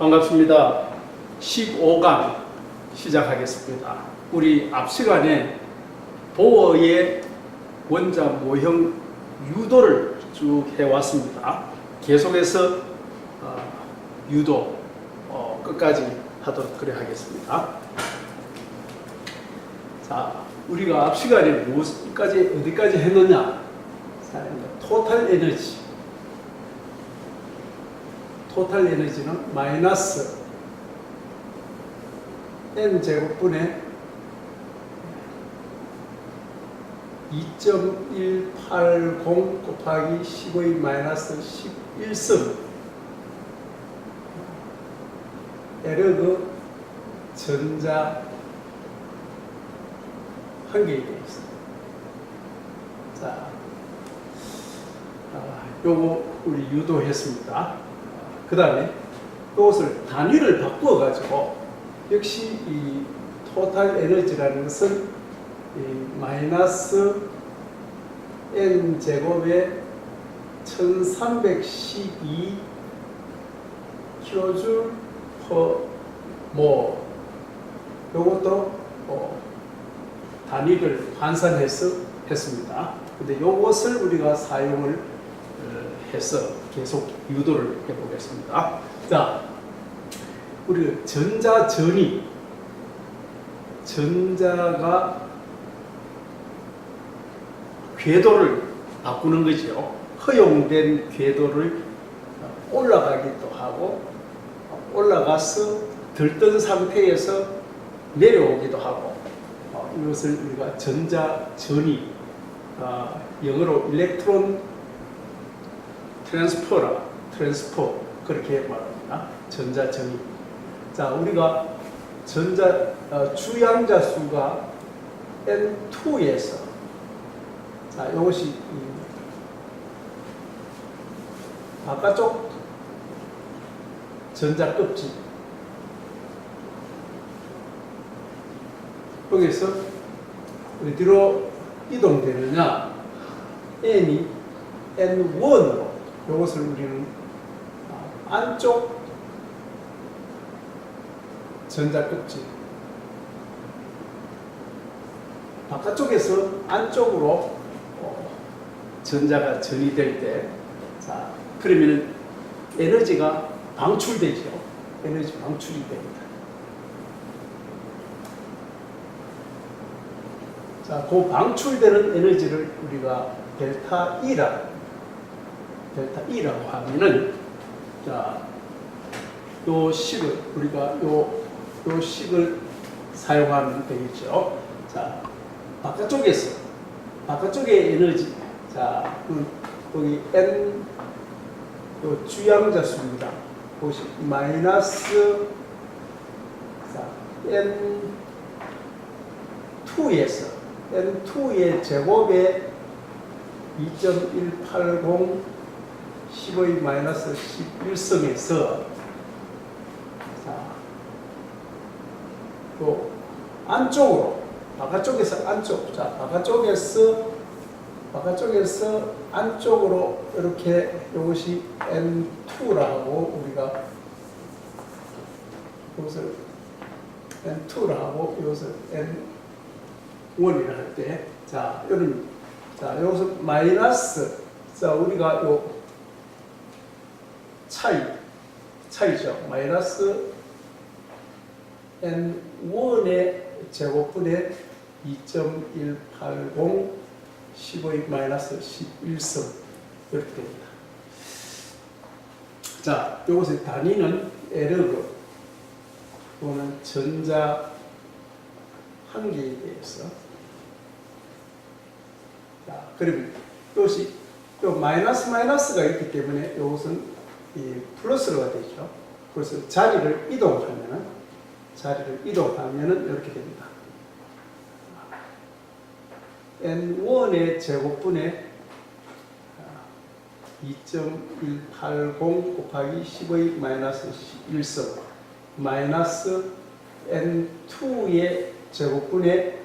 반갑습니다. 15강 시작하겠습니다. 우리 앞 시간에 보어의 원자 모형 유도를 쭉 해왔습니다. 계속해서 어, 유도 어, 끝까지 하도록 그래 하겠습니다. 자, 우리가 앞 시간에 무엇까지 어디까지 했느냐? 자, 토탈 에너지. 토탈 에너지는 마이너스 n 제곱분의 2.180 곱하기 15의 마이너스 11승 에르그 전자 한 개에 되어 있습니다. 자, 아, 요거 우리 유도했습니다. 그 다음에 이것을 단위를 바꾸어 가지고 역시 이 토탈 에너지라는 것은 이 마이너스 n 제곱에 1312 킬로줄 퍼모 요것도 어, 단위를 환산해서 했습니다. 근데 요것을 우리가 사용을 어, 해서 계속 유도를 해보겠습니다. 자, 우리 전자 전이 전자가 궤도를 바꾸는 거죠. 허용된 궤도를 올라가기도 하고 올라가서 들뜬 상태에서 내려오기도 하고 어, 이것을 우리가 전자 전이 어, 영어로 일렉 트랜스퍼라 트랜스퍼 그렇게 말합니다. 전자 전이. 자 우리가 전자 어, 주양자 수가 N2에서 자 이것이 이 바깥쪽 전자 껍질 여기서 어디로 이동되느냐 n이 n1으로 이것을 우리는 아, 안쪽 전자 껍질 바깥쪽에서 안쪽으로 어, 전자가 전이될 때, 자 그러면은 에너지가 방출되죠. 에너지 방출이 됩니다. 자, 그 방출되는 에너지를 우리가 델타 E라 델타 E라고 하면은 자, 요 식을 우리가 요, 요 식을 사용하면 되겠죠. 자, 바깥쪽에서 바깥쪽의 에너지 자, 음, 여기 N 요 주양자 수입니다. 보시 마이너스 자, N2에서 N2의 제곱에 2.180 15의 마이너스 11승에서 자, 또 안쪽으로 바깥쪽에서 안쪽 자 바깥쪽에서 바깥쪽에서 안쪽으로 이렇게 이것이 N2라고 우리가 이것을 N2라고 이것을 N1이라 할 때, 자, 여러분, 자, 이것을 마이너스, 자, 우리가 요 차이, 차이죠. 마이너스 N1의 제곱분의 2.180 15의 마이너스 11성 이렇게 됩니다. 자, 이것의 단위는 에르그 또는 전자 한 개에 대해서 자, 그러면 이것이 또 마이너스 마이너스가 있기 때문에 이것은 이 플러스가 되죠. 그래서 자리를 이동하면은 자리를 이동하면은 이렇게 됩니다. n1의 제곱분의 2.180 곱하기 10의 마이너스 1성 마이너스 n2의 제곱분의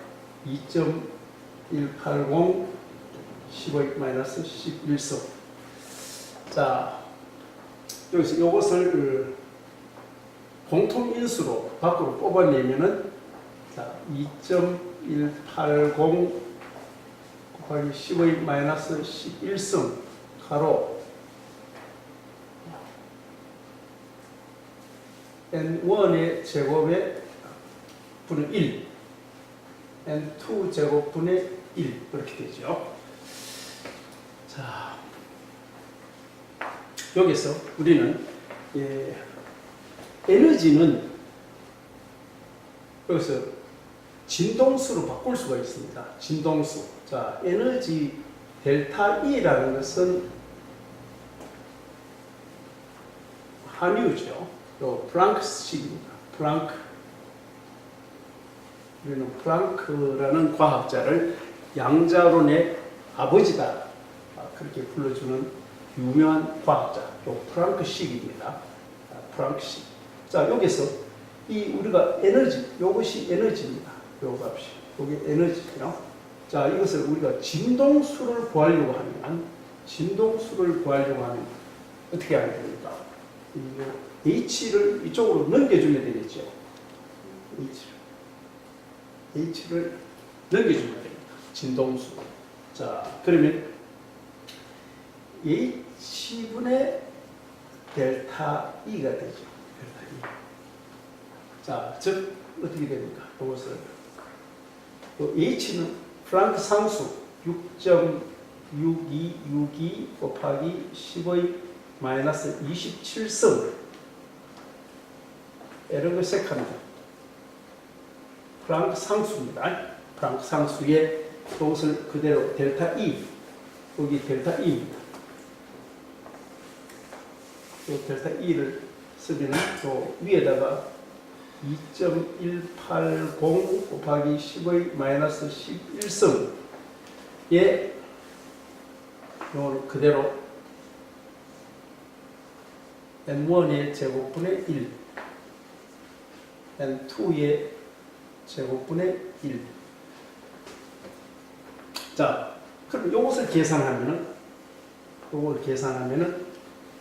2.180 10의 마이너스 11성 자 여기서 이것을 공통 인수로 밖으로 뽑아내면은 자, 2.180 곱하기 10의 마이너스 11승 가로 n1의 제곱에 분의 1 n2 제곱분의 1 그렇게 되죠. 자, 여기서 우리는 예, 에너지는 여기서 진동수로 바꿀 수가 있습니다. 진동수. 자, 에너지 델타 E라는 것은 한유죠. 또 플랑크식입니다. 플랑크. 우리는 플랑크라는 과학자를 양자론의 아버지다. 아, 그렇게 불러주는 유명한 과학자. 또 플랑크식입니다. 아, 플랑크식. 자, 여기서 이 우리가 에너지, 이것이 에너지입니다. 요 값이. 이게 에너지죠. 자, 이것을 우리가 진동수를 구하려고 하면, 진동수를 구하려고 하면 어떻게 하면 됩니까? 이 H를 이쪽으로 넘겨주면 되겠죠. H를. H를 넘겨주면 됩니다. 진동수. 자, 그러면 H 분의 델타 E가 되죠. 델타 E. 자, 즉 어떻게 됩니까? 이것을 또 H는 프랑크 상수 6.6262 곱하기 10의 마이너스 27성 이런 걸 색합니다. 프랑크 상수입니다. 프랑크 상수의 이것을 그대로 델타 E 여기 델타 E입니다. 이 델타 E를 쓰면 또 위에다가 2.180 곱하기 10의 마이너스 11승에 이걸 그대로 n1의 제곱분의 1 n2의 제곱분의 1 자, 그럼 이것을 계산하면은 이걸 계산하면은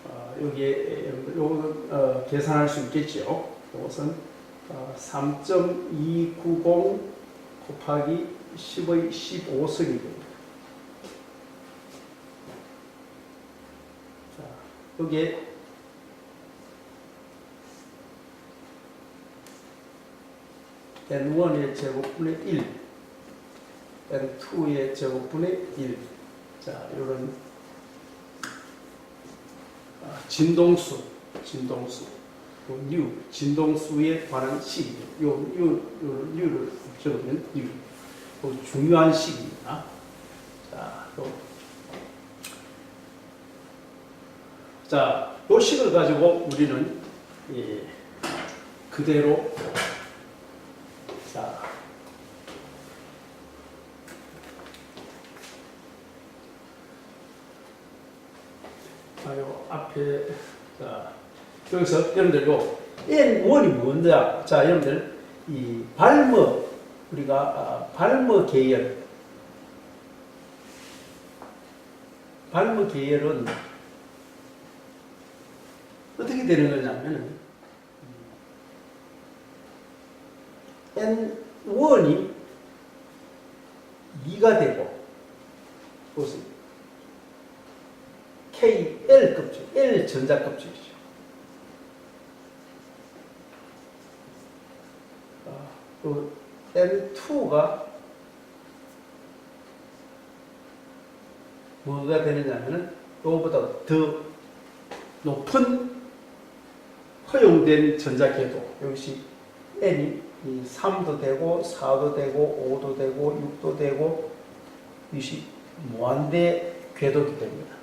어, 여기에 요거 어, 계산할 수 있겠죠. 이것은 어, 3.290 곱하기 10의 15승이 됩니다. 자, 여기에 n1의 제곱분의 1, n2의 제곱분의 1. 자, 이런 아, 진동수, 진동수. 요 뉴, 진동수에 관한 식. 요, 요, 요, 적으면 뉴. 요 중요한 식입니다. 자, 요. 자, 요 식을 가지고 우리는 예, 그대로 자, 요 앞에 자, 여기서 여러분들 요 N1이 뭔데야? 자, 여러분들 이 발머 우리가 아, 발머 계열 발머 계열은 어떻게 되는 거냐면은 N1이 2가 되고 그것은 KL 급중, L 전자 급중이죠. 아, 그 N2가 뭐가 되느냐면은 이거보다 더 높은 허용된 전자 궤도 여기시 N이 이 3도 되고 4도 되고 5도 되고 6도 되고 이것이 무한대 궤도가 됩니다.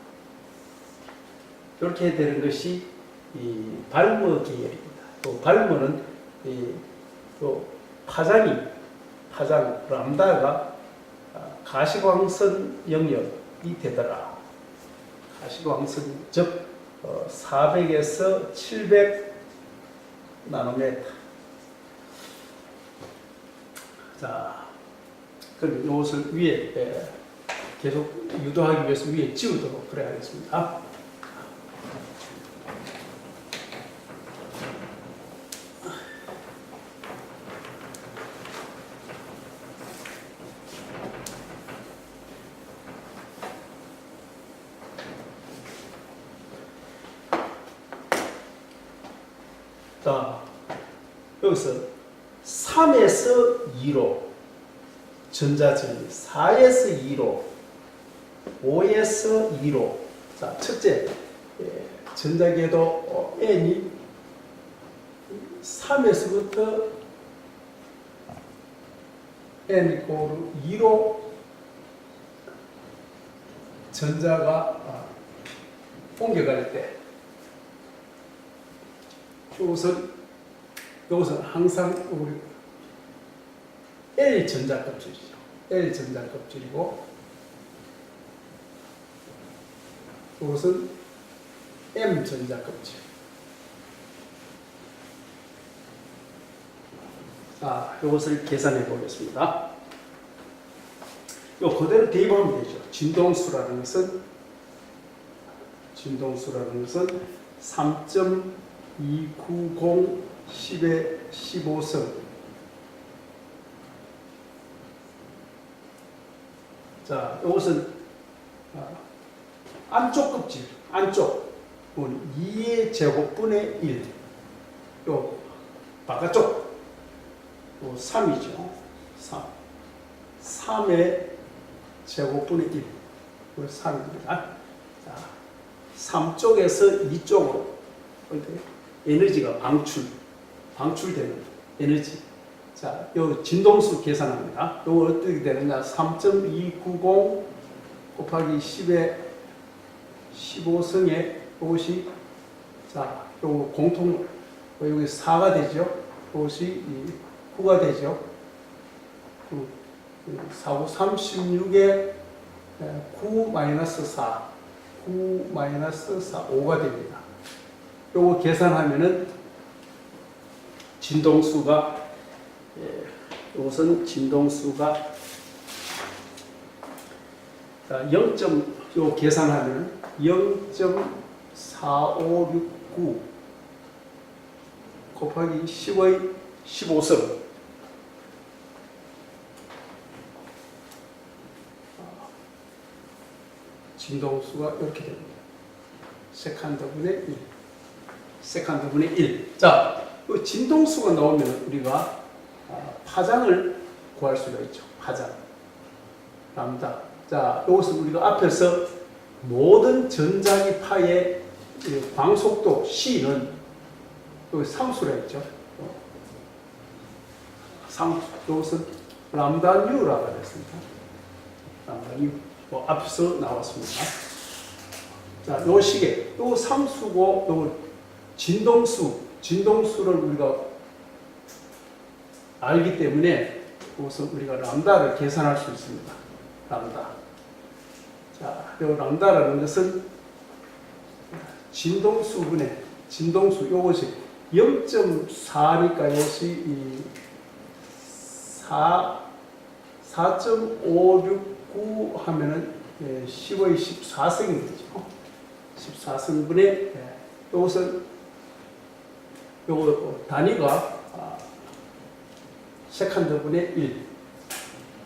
이렇게 되는 것이 이 발머 계열입니다. 또 발머는 이, 또 파장이 파장 람다가 아, 가시광선 영역이 되더라. 가시광선 즉 어, 400에서 700 나노메타. 자, 그럼 이것을 위에 에, 계속 유도하기 위해서 위에 지우도록 그래야겠습니다. 자, 여기서 3에서 2로 전자전이 4에서 2로 5에서 2로. 자, 첫째 예, 전자계도 어, n이 3에서부터 n 이꼬르 2로 전자가 아, 옮겨갈 때 이것은 이것은 항상 우리 L 전자 껍질이죠. L 전자 껍질이고 이것은 M 전자 껍질. 자, 이것을 계산해 보겠습니다. 요 그대로 대입하면 되죠. 진동수라는 것은 진동수라는 것은 3.290 10의 15성 자, 이것은 아, 안쪽 껍질, 안쪽 2의 제곱분의 1. 요 바깥쪽 요 3이죠. 3. 3의 제곱분의 1. 요 3입니다. 자, 3쪽에서 2쪽으로 어때요? 에너지가 방출, 방출되는 에너지. 자, 요 진동수 계산합니다. 요 어떻게 되느냐? 3.290 곱하기 10의 15승의 이것이 자, 요 공통 어, 여기 4가 되죠. 이것이 이 9가 되죠. 4, 36의 9 마이너스 4, 9 마이너스 4, 5가 됩니다. 요거 계산하면은 진동수가 예, 이것은 진동수가 자, 0. 요 계산하면 0.4569 곱하기 10의 15성 진동수가 이렇게 됩니다. 세칸드분의 1. 세칸드분의 1. 자, 이 진동수가 나오면 우리가 아, 파장을 구할 수가 있죠. 파장. 람다. 자, 이것을 우리가 앞에서 모든 전자기 파의 이 광속도 C는 여기 상수라 했죠. 어. 상수. 이것은 람다 뉴라고 했습니다. 람다 뉴. 뭐 앞서 나왔습니다. 자, 요 시계, 요 상수고, 요 진동수, 진동수를 우리가 알기 때문에 우선 우리가 람다를 계산할 수 있습니다. 람다. 자, 요 람다라는 것은 진동수분의 진동수 요것이 0.4니까 이것이 이 4, 4.569 하면은 예, 10의 14승이 되죠. 14승분의 예, 이것은 요 단위가 아, 세컨드 분의 1.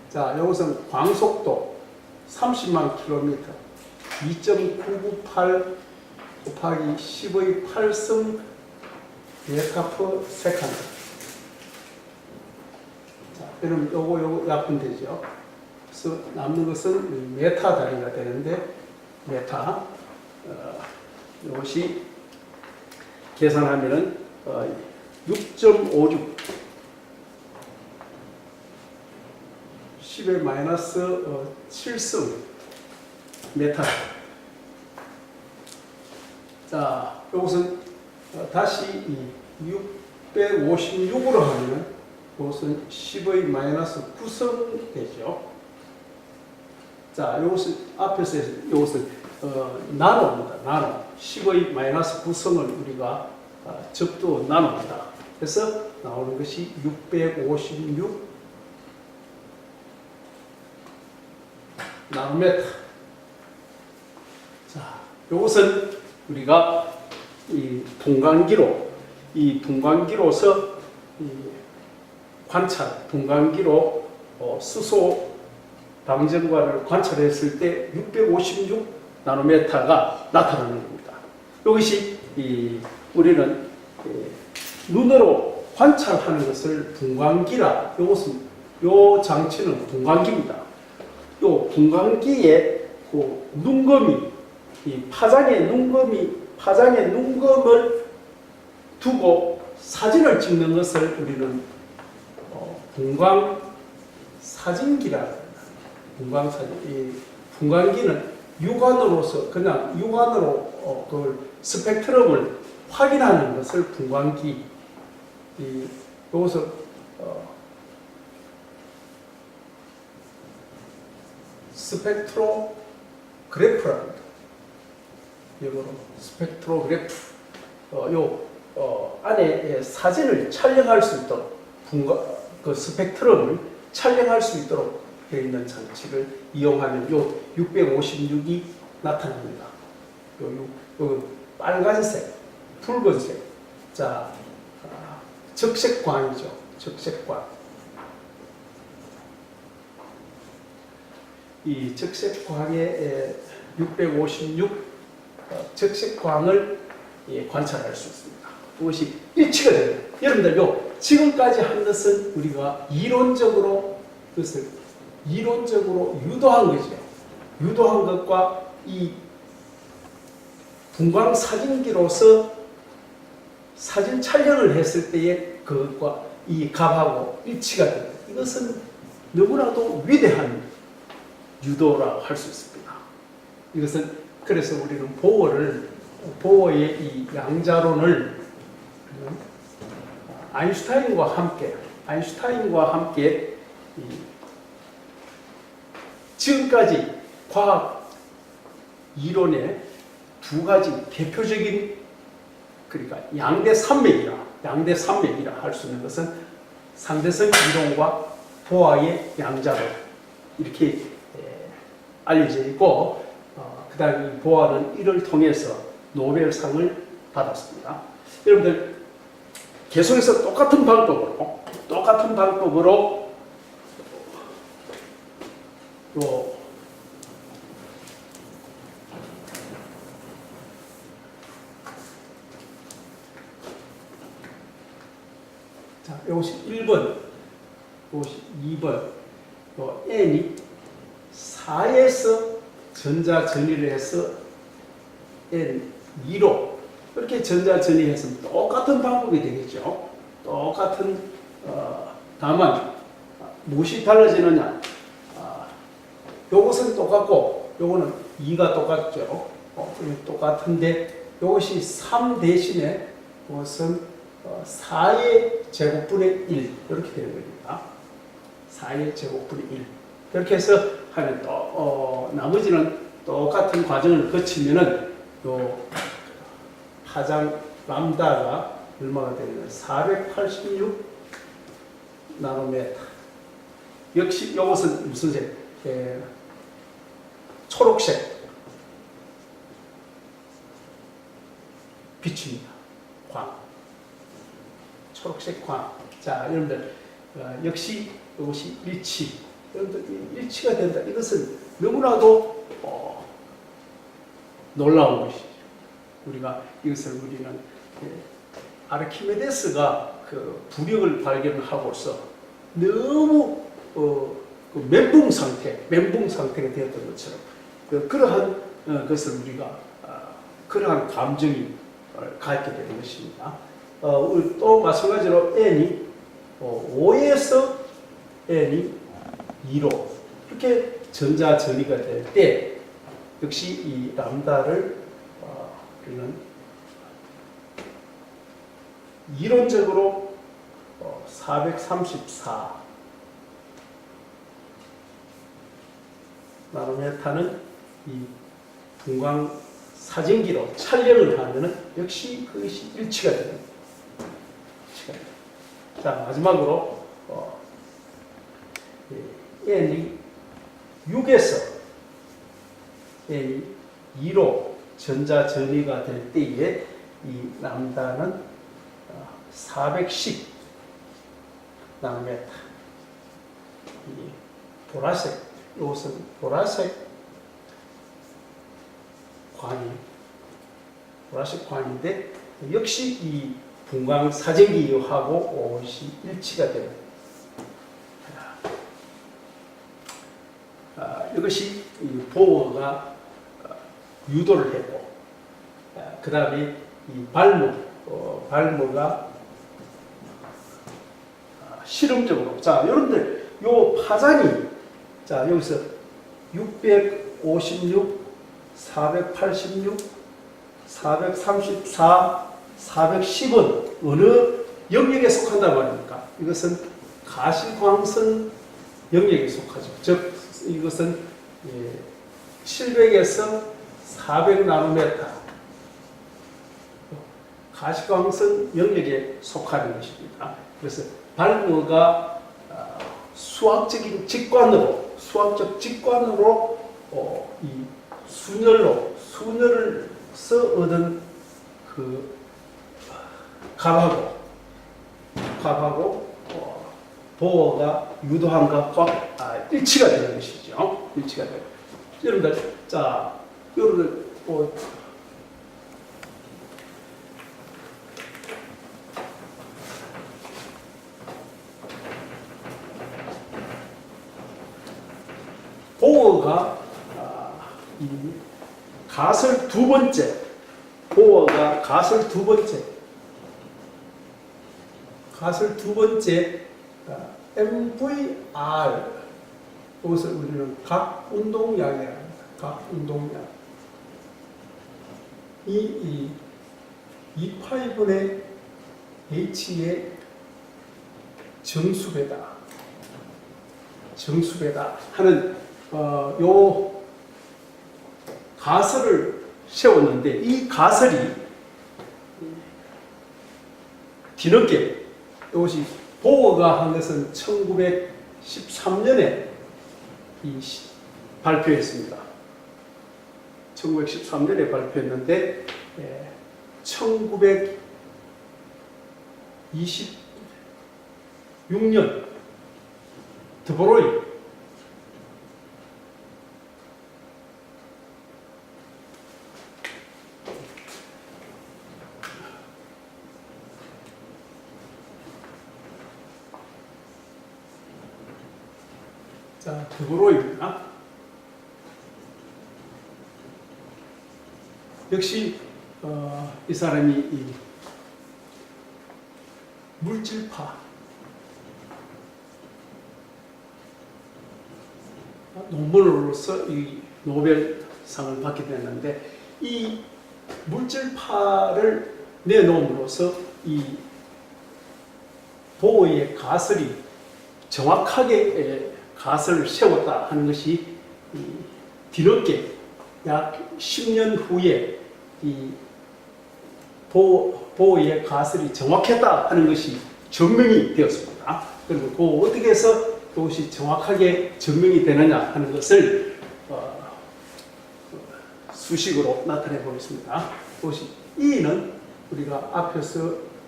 자, 이것은 광속도 30만 킬로미터 2.998 곱하기 10의 8승 메타 퍼 세컨드. 자, 그럼 요거 요거 약분 되죠. 그래서 남는 것은 메타 단위가 되는데 메타 어, 이것이 계산하면은 어, 6.56 10의 마이너스 어, 7승 메타. 자 이것은 어, 다시 이 656으로 하면 이것은 10의 마이너스 9승 되죠. 자 이것은 앞에서 이것은 어, 나노입니다. 나노 10의 마이너스 9승을 우리가 어, 적도 나눕니다 그래서 나오는 것이 656 나노메타. 자, 이것은 우리가 이 분광기로 이 분광기로서 이 관찰 분광기로 어, 수소 방전과를 관찰했을 때 656 나노메타가 나타나는 겁니다. 이것이 이 우리는 이 눈으로 관찰하는 것을 분광기라. 요것은 요 장치는 분광기입니다. 요 분광기에 그 눈금이 이 파장의 눈금이 파장의 눈금을 두고 사진을 찍는 것을 우리는 어, 분광 사진기라. 분광 사진. 이 분광기는 육안으로서 그냥 육안으로 어, 그걸 스펙트럼을 확인하는 것을 분광기. 이 요것을 어, 스펙트로그래프랍니다. 영어로 스펙트로그래프. 어, 요 어, 안에 사진을 촬영할 수 있도록 분과 그 스펙트럼을 촬영할 수 있도록 되어 있는 장치를 이용하면 요 656이 나타납니다. 요, 요, 요 빨간색, 붉은색, 자 아, 적색광이죠. 적색광. 이 적색광의 656 어, 적색광을 예, 관찰할 수 있습니다. 그것이 일치가 됩니다. 여러분들 요 지금까지 한 것은 우리가 이론적으로 그것을 이론적으로 유도한 거죠. 유도한 것과 이 분광 사진기로서 사진 촬영을 했을 때의 그것과 이 값하고 일치가 됩니다. 이것은 너무나도 위대한 유도라고 할 수 있습니다. 이것은 그래서 우리는 보어를 보어의 이 양자론을 아인슈타인과 함께 아인슈타인과 함께 이 지금까지 과학 이론의 두 가지 대표적인 그러니까 양대 산맥이라 양대 산맥이라 할 수 있는 것은 상대성 이론과 보아의 양자론 이렇게 에, 알려져 있고 어, 그 다음에 이 보아는 이를 통해서 노벨상을 받았습니다. 여러분들 계속해서 똑같은 방법으로 똑같은 방법으로 요 자, 이것이 1번, 이것이 2번, 요 n이 4에서 전자 전이를 해서 n 2로 이렇게 전자 전이해서 똑같은 방법이 되겠죠. 똑같은 어, 다만 무엇이 달라지느냐? 아, 요것은 똑같고 요거는 2가 똑같죠. 어, 똑같은데 요것이 3 대신에 이것은 어, 4의 제곱분의 1 이렇게 되는 겁니다. 4의 제곱분의 1 이렇게 해서 하면 또 어, 나머지는 똑같은 과정을 거치면은 요 파장 람다가 얼마가 되냐면 486 나노메타. 역시 이것은 무슨 색? 에, 초록색 빛입니다. 광. 초록색 광. 자, 여러분들 어, 역시 이것이 일치. 여러분들 이 일치가 된다. 이것은 너무나도 어, 놀라운 것이죠. 우리가 이것을 우리는 예, 아르키메데스가 그 부력을 발견하고서 너무 어, 그 멘붕 상태, 멘붕 상태가 되었던 것처럼 그, 그러한 어, 것을 우리가 아, 그러한 감정이 어, 갖게 되는 것입니다. 어, 또 마찬가지로 n이 어, 5에서 n이 2로 이렇게 전자 전이가 될 때 역시 이 람다를 어, 우리는 이론적으로 어, 434 나노메타는 이 분광 사진기로 촬영을 하면은 역시 그것이 일치가 됩니다. 자 마지막으로 어, 이 n이 6에서 n이 2로 전자 전이가 될 때에 이 람다는 410 나노메타. 이 보라색, 이것은 보라색 관이, 보라색 관인데, 역시 이 분광 사정기하고 옷이 일치가 되는 아, 이것이 이 보어가 어, 유도를 했고 그 다음에 이 발목 어, 발목가 아, 실험적으로. 자 여러분들 요 파장이 자 여기서 656 486 434 410은 어느 영역에 속한다 말입니까? 이것은 가시광선 영역에 속하죠. 즉 이것은 예, 700에서 400 나노메타 가시광선 영역에 속하는 것입니다. 그래서 발모가 아, 수학적인 직관으로 수학적 직관으로 어, 이 순열로 순열을서 얻은 그 감하고 감하고 어, 보어가 유도함과 꽉 아, 일치가 되는 것이죠. 일치가 되고 여러분들 자 여러분들 뭐 보어가 아, 이 가설 두 번째 보어가 가설 두 번째 가설 두 번째 아, MVR 이것을 우리는 각 운동량이라고 합니다. 각 운동량 이, 이 2파이분의 H의 정수배다 정수배다 하는 어, 요 가설을 세웠는데 이 가설이 뒤늦게 이것이 보어가 한 것은 1913년에 이 시- 발표했습니다. 1913년에 발표했는데 예, 1926년 드보로이 자, 드보로입니다. 역시 어, 이 사람이 이 물질파. 논문으로서 이 노벨상을 받게 됐는데 이 물질파를 내놓음으로써 이 보호의 가설이 정확하게 에, 가설을 세웠다 하는 것이 이 뒤늦게 약 10년 후에 이 보호, 보호의 가설이 정확했다 하는 것이 증명이 되었습니다. 그리고 그 어떻게 해서 그것이 정확하게 증명이 되느냐 하는 것을 어, 수식으로 나타내 보겠습니다. 그것이 E는 우리가 앞에서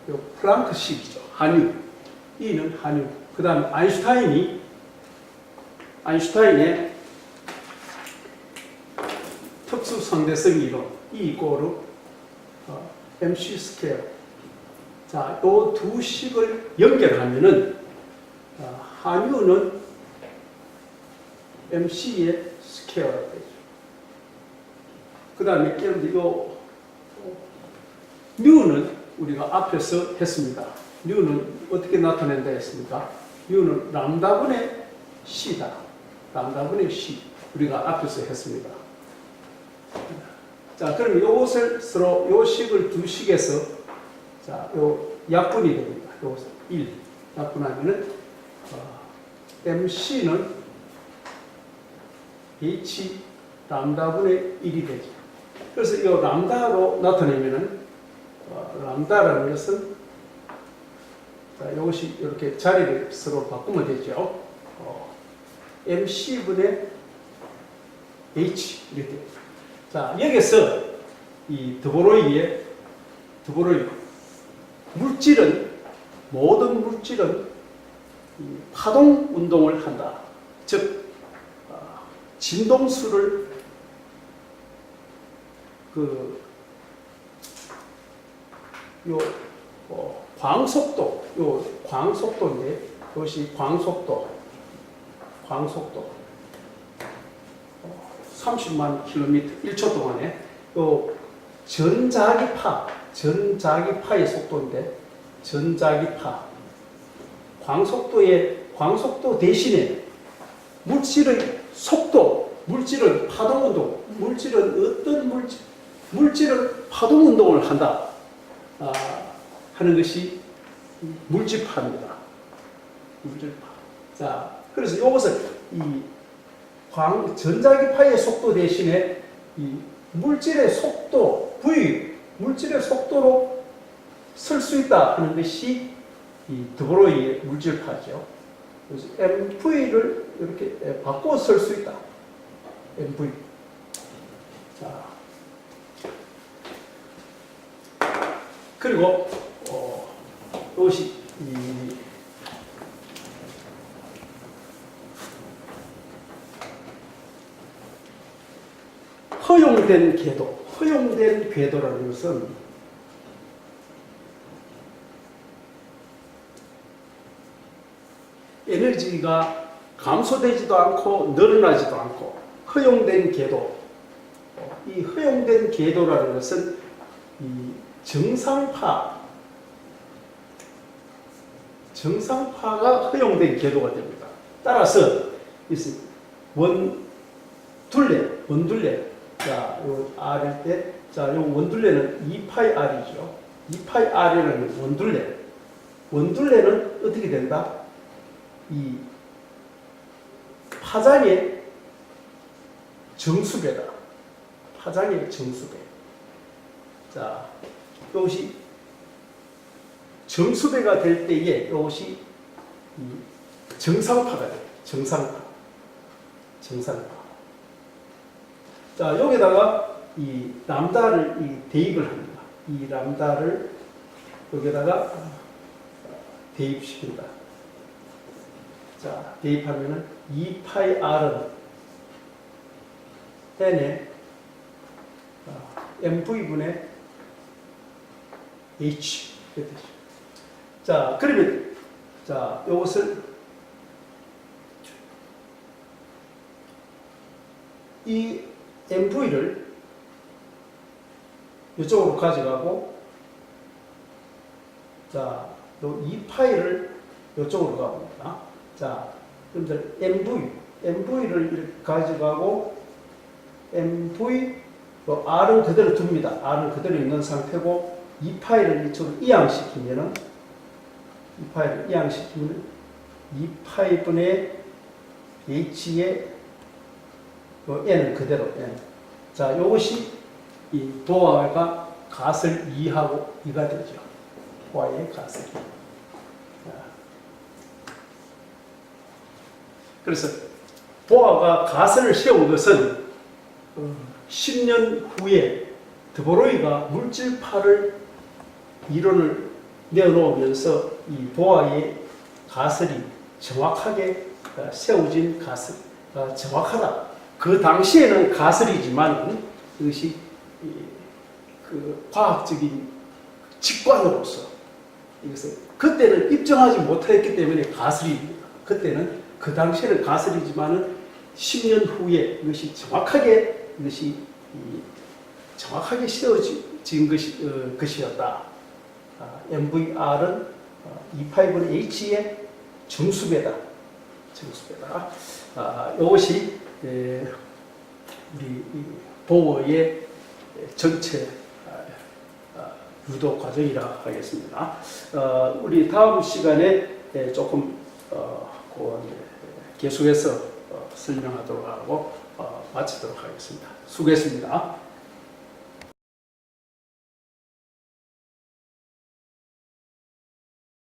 요 플랑크식이죠. 한유. E는 한유. 그 다음 아인슈타인이 아인슈타인의 특수 상대성 이론 E 이꼬르 어, MC 스퀘어. 자, 요 두 식을 연결하면은 어, 한유는 MC의 스퀘어가 되죠. 그 다음에 여러분들 요 뉴는 우리가 앞에서 했습니다. 뉴는 어떻게 나타낸다 했습니까? 뉴는 람다분의 C다. 람다분의 C. 우리가 앞에서 했습니다. 자, 그럼 요것을 서로 요 식을 두 식에서 자, 요 약분이 됩니다. 요것을 1 약분하면은 어, MC는 H 람다분의 1이 되죠. 그래서 이 람다로 나타내면은 어, 람다라는 것은 자, 이것이 이렇게 자리를 서로 바꾸면 되죠. 어, MC분의 H 이렇게 됩니다. 자, 여기서 이 드보로이의 드보로이 물질은 모든 물질은 이 파동 운동을 한다. 즉 어, 진동수를 그요 어, 광속도, 요 광속도인데 이것이 광속도, 광속도. 어, 30만 킬로미터 1초 동안에 요 전자기파, 전자기파의 속도인데 전자기파, 광속도의 광속도 대신에 물질의 속도, 물질은 파동 운동, 물질은 어떤 물질, 물질은 파동 운동을 한다 아, 하는 것이 물질파입니다. 물질파. 자, 그래서 이것을 이 광, 전자기파의 속도 대신에 이 물질의 속도, V, 물질의 속도로 쓸 수 있다 하는 것이 이 드브로이의 물질파죠. 그래서 MV를 이렇게 바꿔 쓸 수 있다. MV. 자. 그리고, 어, 이것이, 이, 허용된 궤도, 허용된 궤도라는 것은 에너지가 감소되지도 않고 늘어나지도 않고 허용된 궤도. 어, 이 허용된 궤도라는 것은 이 정상파, 정상파가 허용된 궤도가 됩니다. 따라서 이 원, 둘레, 원둘레. 자, 요 R일 때, 자, 요 원둘레는 2파이 R이죠. 2파이 R이라는 원둘레. 원둘레는 어떻게 된다? 이 파장의 정수배다. 파장의 정수배. 자, 이것이 정수배가 될 때에 이것이 이 정상파가 돼요. 정상파. 정상파. 자, 여기다가 이 람다를 이 대입을 합니다. 이 람다를 여기다가 대입시킨다. 자, 대입하면은 2파이 R은 N에 MV분의 H 되죠. 자, 그러면 자, 이것을 이 MV를 이쪽으로 가져가고 자, 요 2파이를 이쪽으로 가봅니다. 자, 여러분들 MV, MV를 가져가고 MV, 뭐 R은 그대로 둡니다. R은 그대로 있는 상태고 이 파일을 이쪽으로 이양시키면은 이 파일을 이양시키면 이 파이분의 H의 그 N은 그대로 N. 자, 이것이 이 보아가 갓을 2하고 2가 되죠. 갓을 2. 그래서 보아가 가설을 세운 것은 10년 후에 드보로이가 물질파를 이론을 내놓으면서 이 보아의 가설이 정확하게 어, 세워진 가설, 어, 정확하다. 그 당시에는 가설이지만 이것이 이, 그 과학적인 직관으로서 이것을 그때는 입증하지 못했기 때문에 가설입니다. 그때는 그 당시에는 가설이지만은 10년 후에 이것이 정확하게 이것이 이 정확하게 세워진 것이, 어, 것이었다. 아, MVR은 어, 2파이브의 정수배다. 정수배다. 아, 이것이 에, 우리 이 보어의 전체 아, 아, 유도 과정이라 하겠습니다. 어, 우리 다음 시간에 에, 조금 어, 그, 계속해서 어, 설명하도록 하고 어, 마치도록 하겠습니다. 수고했습니다.